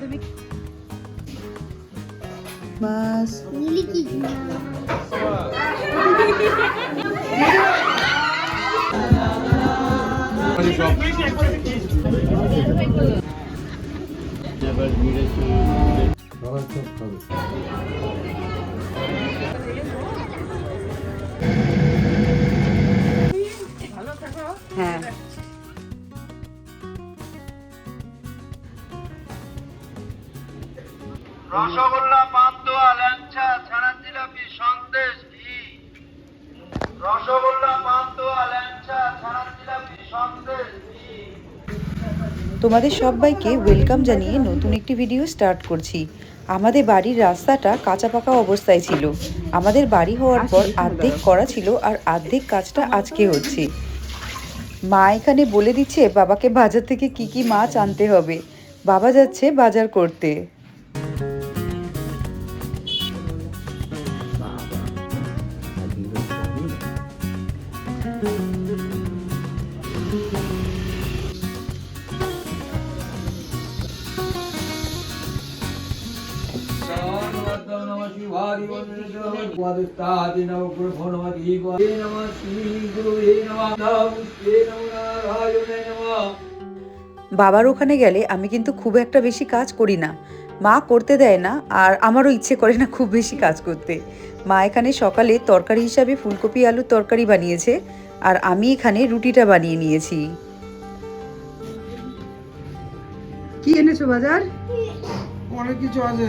মাধ্যমিক? বাস। নীলি কি হ্যাঁ। রসগোল্লা পান্তুয়া ল্যাংচা ছানা জিলাপি সন্দেশ ঘি। রসগোল্লা পান্তুয়া ল্যাংচা ছানা জিলাপি সন্দেশ ঘি। তোমাদের সবাইকে ওয়েলকাম জানিয়ে নতুন একটি ভিডিও স্টার্ট করছি। আমাদের বাড়ির রাস্তাটা কাঁচা পাকা অবস্থায় ছিল। আমাদের বাড়ি হওয়ার পর অর্ধেক করা ছিল আর অর্ধেক কাজটা আজকে হচ্ছে। মা এখানে বলে দিচ্ছে বাবাকে বাজার থেকে কি কি মাছ আনতে হবে? বাবা যাচ্ছে বাজার করতে। বাবার ওখানে গেলে আমি কিন্তু খুব একটা বেশি কাজ করি না। মা করতে দেয় না আর আমারও ইচ্ছে করে না খুব বেশি কাজ করতে। মা এখানে সকালে তরকারি হিসাবে ফুলকপি আলুর তরকারি বানিয়েছে আর আমি এখানে রুটিটা বানিয়ে নিয়েছি। কি এনেছো বাজার? অনেক কিছু আছে।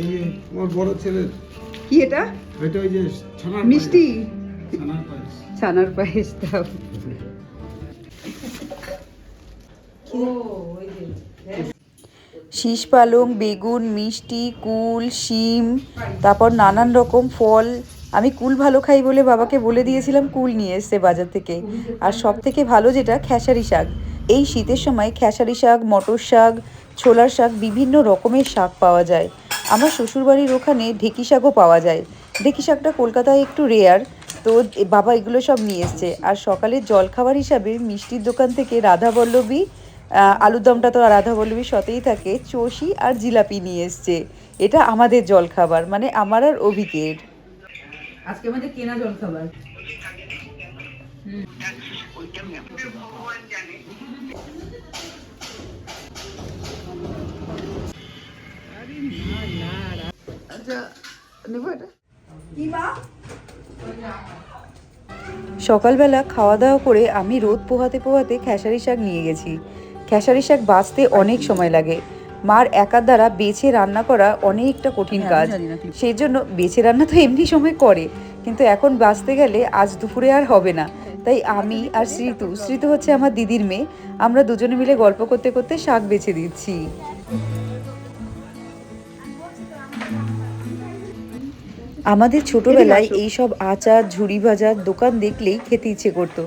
এই আমার বড় ছেলের কি এটা? এটা ওই যে ছানার মিষ্টি? ছানার পায়েস। ছানার পায়েস দাও। শীষ পালং বেগুন মিষ্টি কুল শিম তারপর নানান রকম ফল। আমি কুল ভালো খাই বলে বাবাকে বলে দিয়েছিলাম কুল নিয়ে এসছে বাজার থেকে। আর সব থেকে ভালো যেটা খেসারি শাক। এই শীতের সময় খেসারি শাক মটর শাক ছোলার শাক বিভিন্ন রকমের শাক পাওয়া যায়। আমার শ্বশুরবাড়ির ওখানে ঢেকি শাকও পাওয়া যায়। ঢেকি শাকটা কলকাতায় একটু রেয়ার তো বাবা এগুলো সব নিয়ে এসছে। আর সকালে জলখাবার হিসাবে মিষ্টির দোকান থেকে রাধাবল্লভী আহ, আলুর দমটা তো রাধা বল্লভীর সাথেই থাকে চষি আর জিলাপি নিয়ে এসছে। এটা আমাদের জলখাবার মানে আমার আর অভিকের। আজকে আমাদের কেনা জলখাবার। সকালবেলা খাওয়া দাওয়া করে আমি রোদ পোহাতে পোহাতে খেসারি শাক নিয়ে গেছি। খেসারি শাক বাঁচতে অনেক সময় লাগে। মার একার দ্বারা বেছে রান্না করা অনেকটা কঠিন কাজ। সেই জন্য বেছে রান্না তো এমনি সময় করে কিন্তু এখন বাঁচতে গেলে আজ দুপুরে আর হবে না। তাই আমি আর শ্রীতু শ্রীতু হচ্ছে আমার দিদির মেয়ে আমরা দুজনে মিলে গল্প করতে করতে শাক বেছে দিচ্ছি। আমাদের ছোটবেলায় এই সব আচার ঝুড়ি ভাজার দোকান দেখলেই খেতে ইচ্ছে করতো।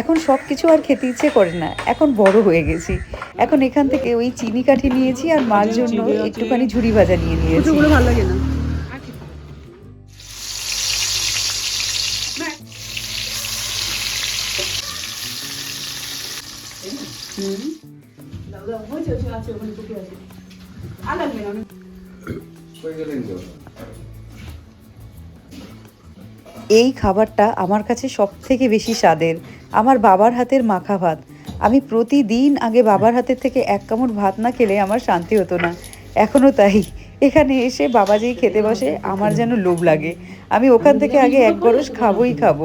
এখন সব কিছু আর খেতে ইচ্ছে করে না। এখন বড় হয়ে গেছি। এখন এখান থেকে ওই চিনি কাঠি নিয়েছি আর মার জন্য একটুখানি ঝুড়ি ভাজা নিয়ে নিয়েছি। ভালো লাগে না। এই খাবারটা আমার কাছে সব থেকে বেশি স্বাদের। আমার বাবার হাতের মাখা ভাত। আমি প্রতিদিন আগে বাবার হাতের থেকে এক কামড় ভাত না খেলে আমার শান্তি হতো না। এখনও তাই। এখানে এসে বাবা যেই খেতে বসে, আমার যেন লোভ লাগে। আমি ওখান থেকে আগে এক গরস খাবোই খাব।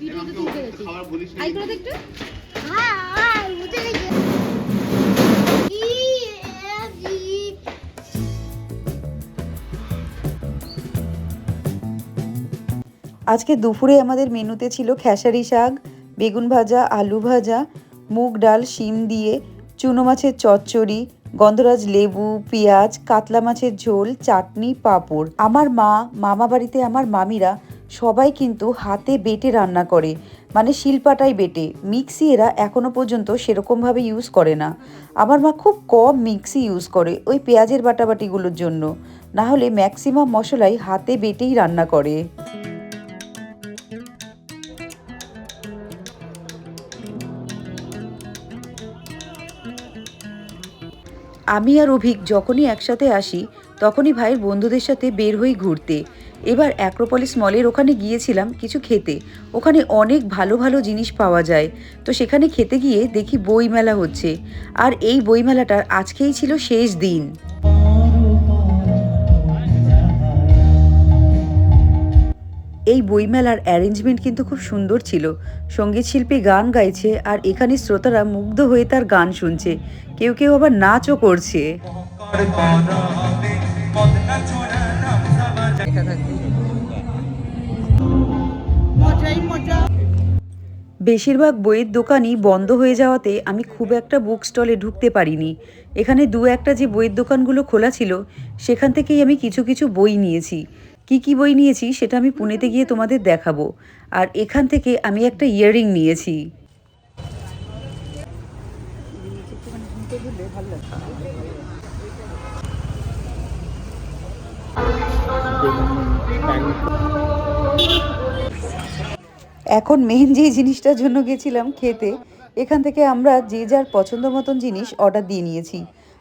ভিডিওতে আজকে দুপুরে আমাদের মেনুতে ছিল খেসারি শাক, বেগুন ভাজা, আলু ভাজা, মুগ ডাল, শিম দিয়ে, চুনো মাছের চচ্চড়ি, গন্ধরাজ লেবু, পেঁয়াজ, কাতলা মাছের ঝোল, চাটনি, পাঁপড়। আমার মা, মামা বাড়িতে আমার মামিরা সবাই কিন্তু হাতে বেটে রান্না করে মানে শিলপাটাই বেটে। মিক্সি এরা এখনও পর্যন্ত সেরকমভাবে ইউজ করে না। আমার মা খুব কম মিক্সি ইউজ করে ওই পেঁয়াজের বাটাবাটিগুলোর জন্য। না হলে ম্যাক্সিমাম মশলাই হাতে বেটেই রান্না করে। আমি আর অভিক যখনই একসাথে আসি, তখনই ভাইয়ের বন্ধুদের সাথে বের হই ঘুরতে। এবার অ্যাক্রোপলিস মলের ওখানে গিয়েছিলাম কিছু খেতে। ওখানে অনেক ভালো ভালো জিনিস পাওয়া যায়। তো সেখানে খেতে গিয়ে দেখি বইমেলা হচ্ছে। আর এই বইমেলাটার আজকেই ছিল শেষ দিন। এই বইমেলার অ্যারেঞ্জমেন্ট কিন্তু খুব সুন্দর ছিল। সংগীত শিল্পী গান গাইছে আর এখানে শ্রোতারা মুগ্ধ হয়ে তার গান শুনছে। কেউ কেউ আবার নাচও করছে। বেশিরভাগ বইয়ের দোকানই বন্ধ হয়ে যাওয়াতে আমি খুব একটা বুক স্টলে ঢুকতে পারিনি। এখানে দু একটা যে বইয়ের দোকানগুলো খোলা ছিল, সেখান থেকেই আমি কিছু কিছু বই নিয়েছি। কি কি বই নিয়েছি সেটা আমি পুনেতে গিয়ে তোমাদের দেখাবো। আর এখান থেকে আমি একটা ইয়াররিং নিয়েছি। এখন মেন যেই জিনিসটার জন্য গেছিলাম খেতে। এখান থেকে আমরা যে যার পছন্দ মতন জিনিস অর্ডার দিয়ে নিয়েছি।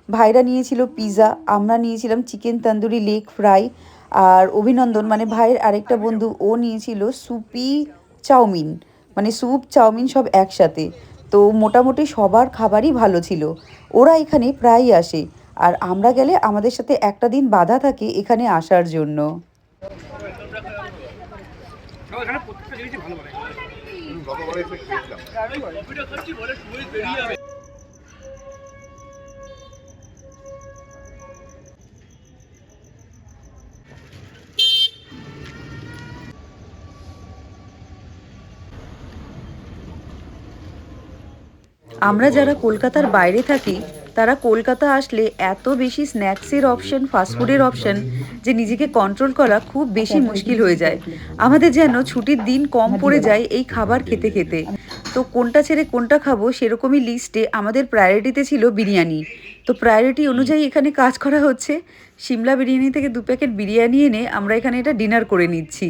ভাইরা নিয়েছিল পিৎজা আমরা নিয়েছিলাম চিকেন তন্দুরি লেগ ফ্রাই আর অভিনন্দন মানে ভাইয়ের আরেকটা বন্ধু ও নিয়েছিল সুপি চাউমিন। মানে স্যুপ, চাউমিন সব একসাথে। তো মোটামুটি সবার খাবারই ভালো ছিল। ওরা এখানে প্রায়ই আসে। আর আমরা গেলে আমাদের সাথে একটা দিন বাধা থাকে এখানে আসার জন্য। আমরা যারা কলকাতার বাইরে থাকি, তারা কলকাতা আসলে এত বেশি স্ন্যাক্সের অপশন ফাস্টফুডের অপশন যে নিজেকে কন্ট্রোল করা খুব বেশি মুশকিল হয়ে যায়। আমাদের যেন ছুটির দিন কম পড়ে যায় এই খাবার খেতে খেতে। তো কোনটা ছেড়ে কোনটা খাব সেরকমই লিস্টে আমাদের প্রায়োরিটিতে ছিল বিরিয়ানি। তো প্রায়োরিটি অনুযায়ী এখানে কাজ করা হচ্ছে। সিমলা বিরিয়ানি থেকে দু প্যাকেট বিরিয়ানি এনে আমরা এখানে এটা ডিনার করে নিচ্ছি।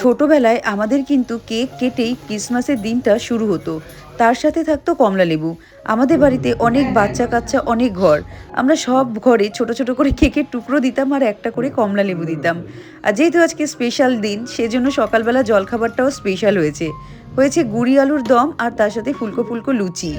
ছোটবেলায় আমাদের কিন্তু কেক কেটেই ক্রিসমাসের দিনটা শুরু হতো। তার সাথে থাকতো কমলা লেবু। আমাদের বাড়িতে অনেক বাচ্চা কাচ্চা অনেক ঘর। আমরা সব ঘরে ছোট ছোট করে কেকের টুকরো দিতাম আর একটা করে কমলা লেবু দিতাম। আর যেহেতু আজকে স্পেশাল দিন, সেজন্য সকালবেলা জলখাবারটাও স্পেশাল হয়েছে। হয়েছে গুড়ি আলুর দম আর তার সাথে ফুলকো ফুলকো লুচি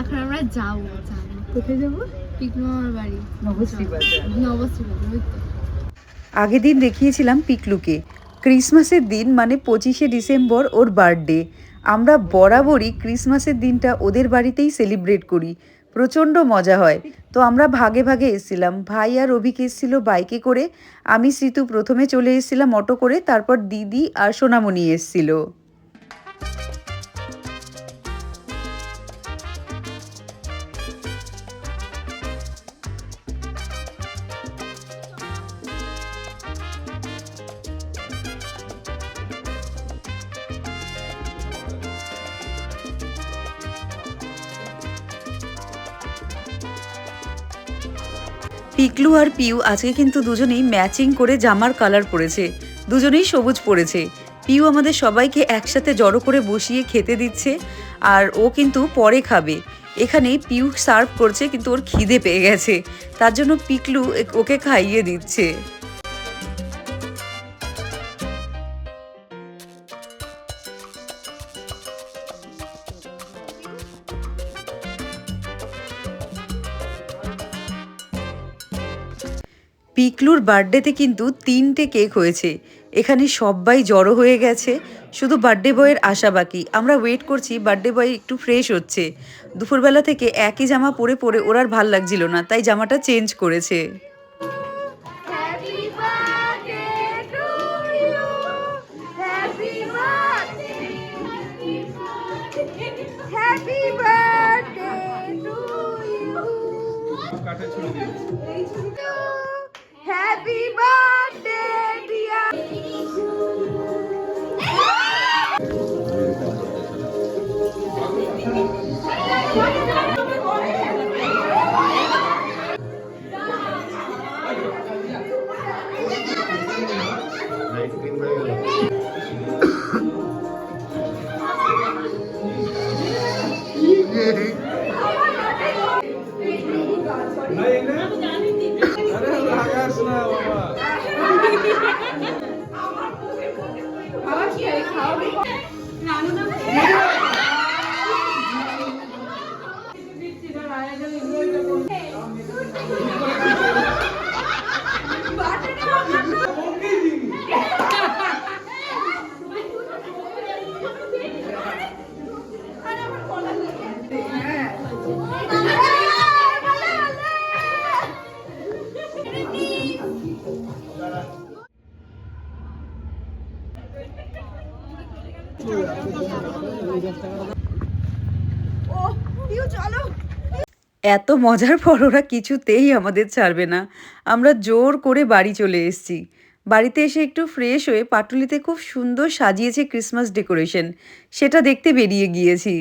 এখন আমরা যাব যাব কোথায় যাব আমার বাড়ি। নবশ্রী বাজার নবশ্রী বাজার আগের দিন দেখিয়েছিলাম পিকলুকে। ক্রিসমাসের দিন মানে পঁচিশে ডিসেম্বর ওর বার্থডে। আমরা বরাবরই ক্রিসমাসের দিনটা ওদের বাড়িতেই সেলিব্রেট করি। প্রচণ্ড মজা হয়। তো আমরা ভাগে ভাগে এসেছিলাম। ভাই আর অভিক এসেছিল বাইকে করে। আমি শ্রীতু প্রথমে চলে এসেছিলাম অটো করে। তারপর দিদি আর সোনামণি এসেছিল। পিকলু আর পিউ আজকে কিন্তু দুজনেই ম্যাচিং করে জামার কালার পরেছে। দুজনেই সবুজ পরেছে। পিউ আমাদের সবাইকে একসাথে জড়ো করে বসিয়ে খেতে দিচ্ছে, আর ও কিন্তু পরে খাবে। এখানে পিউ সার্ভ করছে, কিন্তু ওর খিদে পেয়ে গেছে। তার জন্য পিকলু ওকে খাইয়ে দিচ্ছে। পিকলুর বার্থডেতে কিন্তু তিনটে কেক হয়েছে। এখানে সবাই জড়ো হয়ে গেছে। শুধু বার্থডে বয়ের আশা বাকি। আমরা ওয়েট করছি বার্থডে বয় একটু ফ্রেশ হচ্ছে। দুপুরবেলা থেকে একই জামা পরে পরে ওর আর ভালো লাগছিল না তাই জামাটা চেঞ্জ করেছে। Happy birthday to you. Happy birthday. এত মজার পর ওরা কিছুতেই আমাদের ছাড়বে না। আমরা জোর করে বাড়ি চলে এসেছি। বাড়িতে এসে একটু ফ্রেশ হয়ে পাটুলিতে খুব সুন্দর সাজিয়েছে ক্রিসমাস ডেকোরেশন সেটা দেখতে বেরিয়ে গিয়েছি।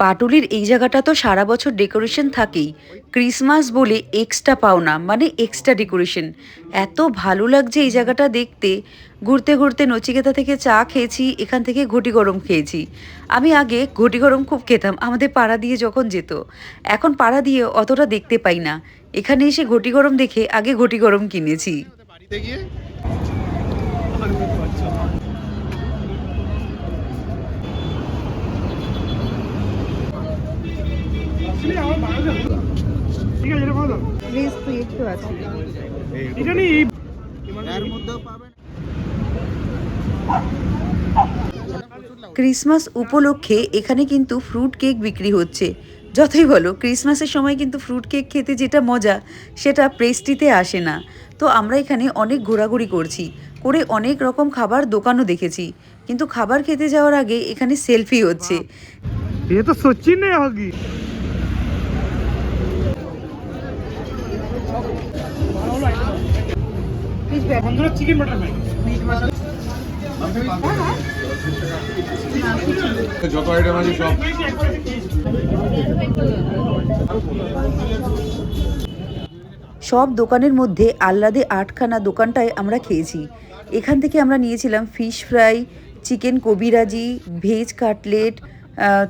পাটুলির এই জায়গাটা তো সারা বছর ডেকোরেশন থাকেই। ক্রিসমাস বলে এক্সট্রা পাওনা মানে এক্সট্রা ডেকোরেশন এত ভালো লাগছে এই জায়গাটা দেখতে। ঘুরতে ঘুরতে নচিকেতা থেকে চা খেয়েছি, এখান থেকে ঘটি গরম খেয়েছি। আমি আগে ঘটি গরম খুব খেতাম, আমাদের পাড়া দিয়ে যখন যেত। এখন পাড়া দিয়ে অতটা দেখতে পাই না। এখানে এসে ঘটি গরম দেখে আগে ঘটি গরম কিনেছি। ক্রিসমাস উপলক্ষে এখানে কিন্তু ফ্রুট কেক বিক্রি হচ্ছে। যতই বলো, ক্রিসমাসের সময় কিন্তু ফ্রুট কেক খেতে যেটা মজা, সেটা প্রেস্টিতে আসে না। তো আমরা এখানে অনেক ঘোরাঘুরি করছি, করে অনেক রকম খাবার দোকানও দেখেছি। কিন্তু খাবার খেতে যাওয়ার আগে এখানে সেলফি হচ্ছে। ये तो যত আইটেম আছে সব। সব দোকানের মধ্যে আহ্লাদে আটখানা দোকানটায় আমরা খেয়েছি। এখান থেকে আমরা নিয়েছিলাম fish fry chicken kabiraji veg cutlet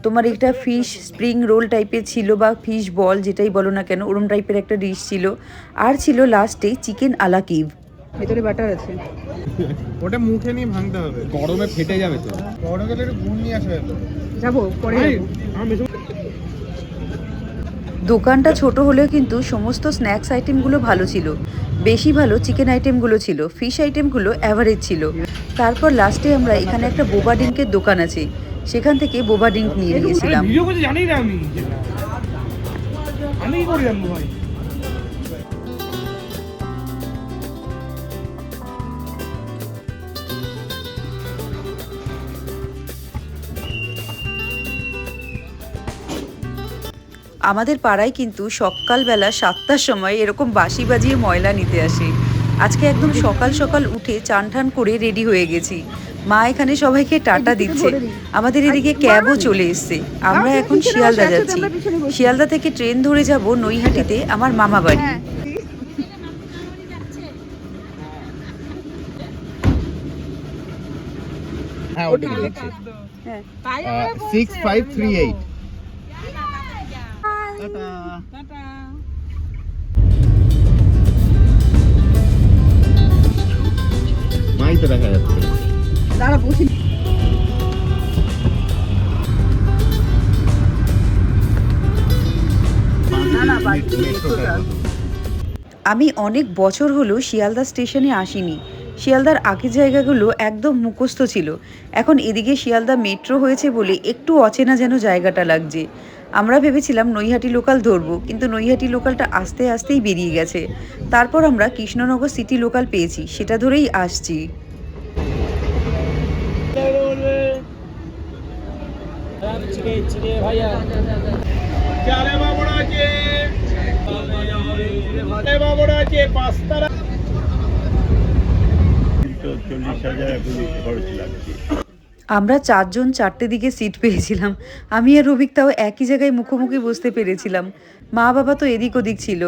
তোমার একটা ফিশ স্প্রিং রোল টাইপের ছিল বা ফিশ বল যেটাই বলো না কেন ওরম টাইপের একটা ডিশ ছিল। আর ছিল লাস্টে চিকেন আলা কিভ ভেতরে বাটার আছে। ওটা মুখে নিয়ে ভাঙতে হবে। গরমে ফেটে যাবে তো। বড় গেলে একটু গুড় নিয়ে আসবে। যাব পরে দোকানটা ছোট হলেও কিন্তু সমস্ত স্ন্যাক্স আইটেমগুলো ভালো ছিল। বেশি ভালো চিকেন আইটেমগুলো ছিল ফিশ আইটেমগুলো অ্যাভারেজ ছিল। তারপর লাস্টে আমরা এখানে একটা বোবা ড্রিঙ্কের দোকান আছে। সেখান থেকে বোবা ডিঙ্ক নিয়ে নিয়েছিলাম। না আমি। আমি কি করে জানব ভাই? আমাদের পাড়ায় কিন্তু সকালবেলা সাতটার সময় এরকম বাঁশি বাজিয়ে ময়লা নিতে আসে। আজকে একদম সকাল সকাল উঠে চান ঠান করে রেডি হয়ে গেছি। মা এখানে সবাইকে টাটা দিচ্ছে। আমাদের এদিকে ক্যাবও চলে এসছে। আমরা এখন শিয়ালদা যাচ্ছি। শিয়ালদা থেকে ট্রেন ধরে যাব নৈহাটিতে আমার মামা বাড়ি। হ্যাঁ। ওটা সিক্স ফাইভ থ্রি এইট মাই তো দেখা যাচ্ছে। আমি অনেক বছর হলো শিয়ালদা স্টেশনে আসিনি। শিয়ালদার আগের জায়গাগুলো একদম মুখস্থ ছিল। এখন এদিকে শিয়ালদা মেট্রো হয়েছে বলে একটু অচেনা যেন জায়গাটা লাগছে। আমরা ভেবেছিলাম নৈহাটি লোকাল ধরবো, কিন্তু নৈহাটি লোকালটা আস্তে আস্তেই বেরিয়ে গেছে। তারপর আমরা কৃষ্ণনগর সিটি লোকাল পেয়েছি, সেটা ধরেই আসছি। আমরা চারজন চারটে দিকে সিট পেয়েছিলাম। আমি আর রবিক তাও একই জায়গায় মুখোমুখি বসতে পেরেছিলাম। মা বাবা তো এদিক ওদিক ছিল।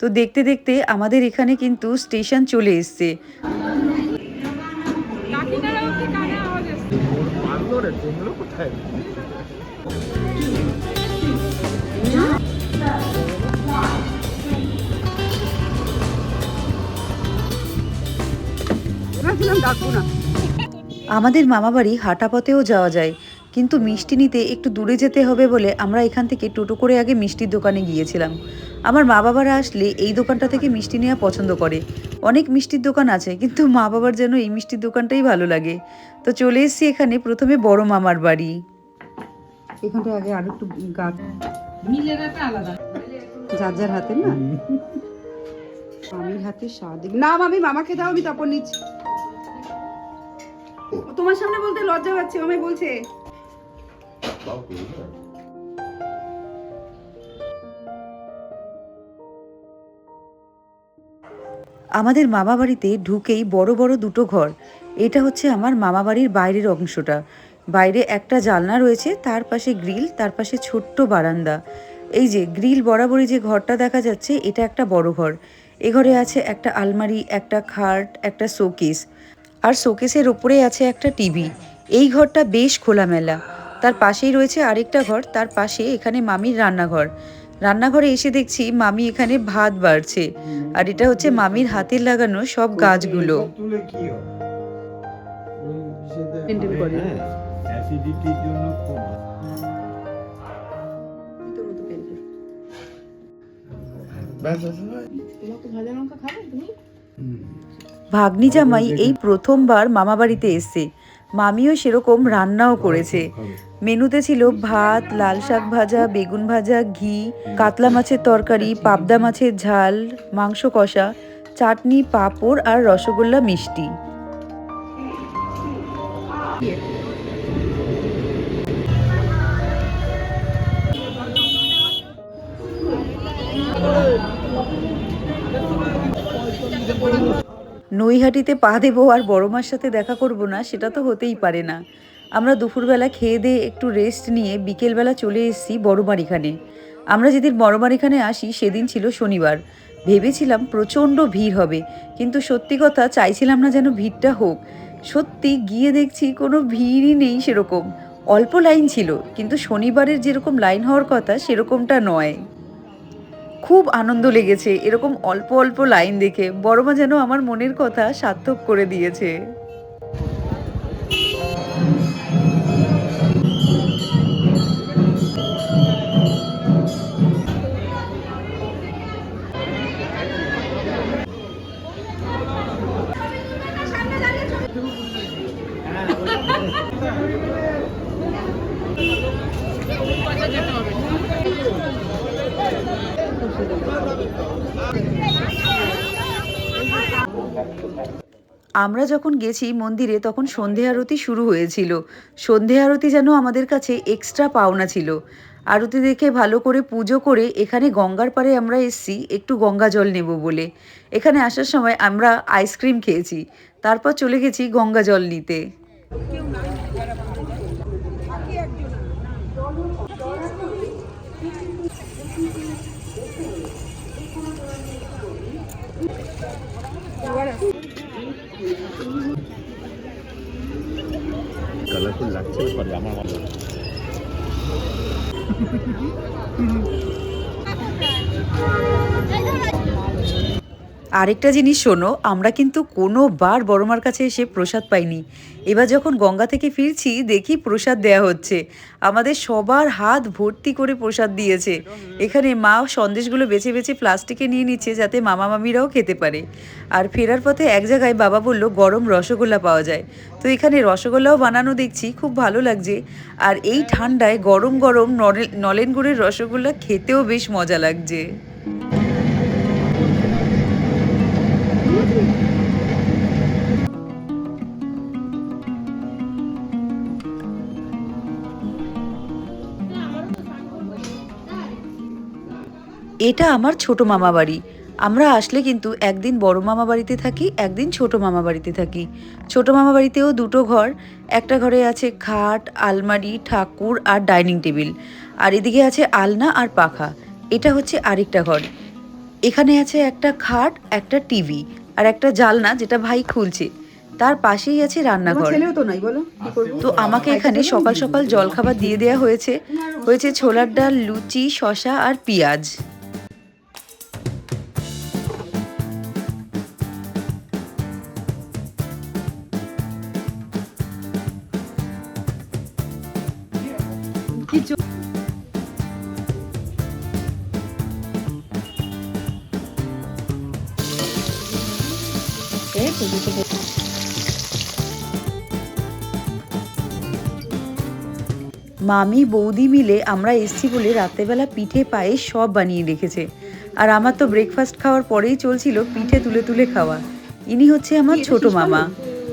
তো দেখতে দেখতে আমাদের এখানে কিন্তু স্টেশন চলে এসছে। আমাদের মামাবাড়ি হাঁটা পথেও যাওয়া যায় কিন্তু মিষ্টি নিতে একটু দূরে যেতে হবে বলে আমরা এখান থেকে টোটো করে আগে মিষ্টির দোকানে গিয়েছিলাম। আমার মা বাবারা আসলে এই দোকানটা থেকে মিষ্টি নেওয়া পছন্দ করে। অনেক মিষ্টির দোকান আছে কিন্তু মা বাবার যেন এই মিষ্টির দোকানটাই ভালো লাগে। তো চলে এসেছি এখানে প্রথমে বড় মামার বাড়ি। এখানটা আগে আর একটু গাছ যার যার হাতে না? মামির হাতে স্বাদ। না মামি মামাকে দাও আমি তারপর নিচ্ছি। তোমার সামনে বলতে লজ্জা পাচ্ছে আমায় বলছে। আমাদের মামা বাড়িতে ঢুকেই বড় বড় দুটো ঘর। এটা হচ্ছে আমার মামা বাড়ির বাইরের অংশটা। বাইরে একটা জানলা রয়েছে তার পাশে গ্রিল তার পাশে ছোট্ট বারান্দা। এই যে গ্রিল বরাবরই যে ঘরটা দেখা যাচ্ছে এটা একটা বড় ঘর। এ ঘরে আছে একটা আলমারি একটা খাট একটা শোকেস। আর শোকেসের ওপরে আছে একটা টিভি। এই ঘরটা বেশ খোলামেলা। তার পাশেই রয়েছে আরেকটা ঘর, তার পাশে এখানে মামির রান্নাঘর। রান্নাঘরে এসে দেখছি মামি এখানে ভাত বাড়ছে। আর এটা হচ্ছে মামির হাতের লাগানো সব গাছগুলো। অ্যাসিডিটির জন্য খুব ব্যাস ভাগ্নি জামাই এই প্রথমবার মামা বাড়িতে এসছে। মামিও সেরকম রান্নাও করেছে। মেনুতে ছিল ভাত লাল শাক ভাজা বেগুন ভাজা ঘি কাতলা মাছের তরকারি পাবদা মাছের ঝাল মাংস কষা চাটনি পাঁপড় আর রসগোল্লা মিষ্টি। নৈহাটিতে পা দেবো আর বড় মার সাথে দেখা করব না, সেটা তো হতেই পারে না। আমরা দুপুরবেলা খেয়ে দিয়ে একটু রেস্ট নিয়ে বিকেলবেলা চলে এসেছি বড়মার এখানে আমরা যেদিন বড়মার এখানে আসি, সেদিন ছিল শনিবার। ভেবেছিলাম প্রচণ্ড ভিড় হবে, কিন্তু সত্যি কথা চাইছিলাম না যেন ভিড়টা হোক। সত্যি গিয়ে দেখছি কোনো ভিড়ই নেই সেরকম। অল্প লাইন ছিল, কিন্তু শনিবারের যেরকম লাইন হওয়ার কথা, সেরকমটা নয়। খুব আনন্দ লেগেছে। এরকম অল্প অল্প লাইন দেখে বড়মা যেন আমার মনের কথা সার্থক করে দিয়েছে। হ্যাঁ, আমরা যখন গেছি মন্দিরে, তখন সন্ধে আরতি শুরু হয়েছিল। সন্ধে আরতি যেন আমাদের কাছে এক্সট্রা পাওনা ছিল। আরতি দেখে ভালো করে পুজো করে এখানে গঙ্গার পাড়ে আমরা এসছি, একটু গঙ্গা জল নেব বলে। এখানে আসার সময় আমরা আইসক্রিম খেয়েছি। তারপর চলে গেছি গঙ্গা জল নিতে। কালারফুল লাগছে সরি আমার মনে আরেকটা জিনিস শোনো, আমরা কিন্তু কোনোবার বড়মার কাছে এসে প্রসাদ পাইনি। এবার যখন গঙ্গা থেকে ফিরছি, দেখি প্রসাদ দেয়া হচ্ছে। আমাদের সবার হাত ভর্তি করে প্রসাদ দিয়েছে। এখানে মা সন্দেশগুলো বেছে বেছে প্লাস্টিকে নিয়ে নিচ্ছে যাতে মামা মামিরাও খেতে পারে। আর ফেরার পথে এক জায়গায় বাবা বলল, গরম রসগোল্লা পাওয়া যায়। তো এখানে রসগোল্লাও বানানো দেখছি, খুব ভালো লাগছে। আর এই ঠান্ডায় গরম গরম নলেন গুড়ের রসগোল্লা খেতেও বেশ মজা লাগছে। এটা আমার ছোট মামা বাড়ি। আমরা আসলে কিন্তু একদিন বড় মামা বাড়িতে থাকি একদিন ছোট মামা বাড়িতে থাকি। ছোট মামা বাড়িতেও দুটো ঘর একটা ঘরে আছে খাট আলমারি ঠাকুর আর ডাইনিং টেবিল। আর এদিকে আছে আলনা আর পাখা। এটা হচ্ছে আরেকটা ঘর। এখানে আছে একটা খাট একটা টিভি আর একটা জালনা যেটা ভাই খুলছে। তার পাশেই আছে রান্নাঘর। তো নাই বলো। তো আমাকে এখানে সকাল সকাল জলখাবার দিয়ে দেওয়া হয়েছে। হয়েছে ছোলার ডাল লুচি শশা আর পেঁয়াজ। মামি বৌদি মিলে আমরা এসছি বলে রাত্রেবেলা পিঠে পায়ে সব বানিয়ে রেখেছে। আর আমার তো ব্রেকফাস্ট খাওয়ার পরেই চলছিল পিঠে তুলে তুলে খাওয়া। ইনি হচ্ছে আমার ছোট মামা।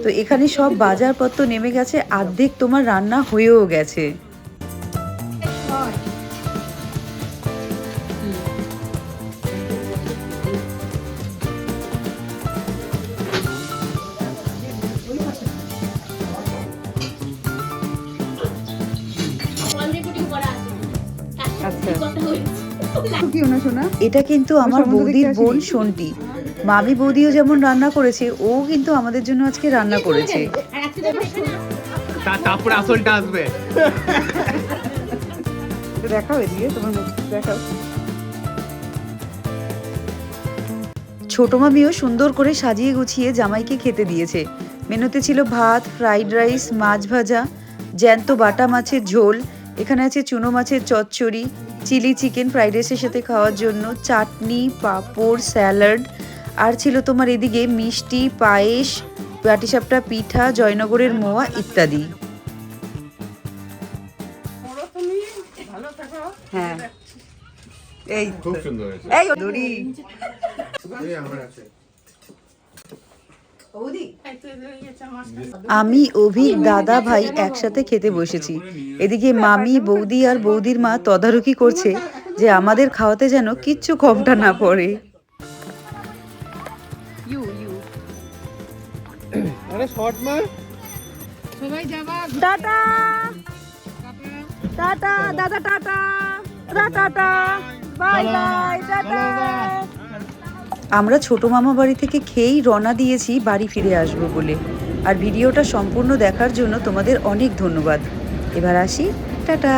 তো এখানে সব বাজারপত্র নেমে গেছে, অর্ধেক তোমার রান্না হয়েও গেছে। এটা কিন্তু আমার বৌদির বোন? সন্টি মামি বৌদিও যেমন রান্না করেছে ও কিন্তু আমাদের জন্য আজকে রান্না করেছে। তারপরে আসলটা আসবে। দেখাও এদিকে তোমার মুখ দেখাও। ছোট মামিও সুন্দর করে সাজিয়ে গুছিয়ে জামাইকে খেতে দিয়েছে। মেনুতে ছিল ভাত ফ্রাইড রাইস মাছ ভাজা জ্যান্ত বাটা মাছের ঝোল এখানে আছে চুনো মাছের চচ্চড়ি চিলি চিকেন ফ্রাইড রাইসের সাথে খাওয়ার জন্য চাটনি পাঁপড় স্যালাড আর ছিল তোমার এদিকে মিষ্টি পায়েস পাটিসাপটা পিঠা জয়নগরের মোয়া ইত্যাদি। হ্যাঁ। এই খুব সুন্দর হয়েছে। এই দড়ি। আমি অভিক দাদা ভাই একসাথে খেতে বসেছি। এদিকে মামি বৌদি আর বৌদির মা তদারকি করছে যে আমাদের খাওয়াতে যেন কিচ্ছু কমটা না পড়ে। আরে টাটা। টাটা দাদা tata. Tata bye bye tata. আমরা ছোট মামা বাড়ি থেকে খেয়েই রওনা দিয়েছি, বাড়ি ফিরে আসব বলে। আর ভিডিওটা সম্পূর্ণ দেখার জন্য তোমাদের অনেক ধন্যবাদ। এবার আসি। টাটা!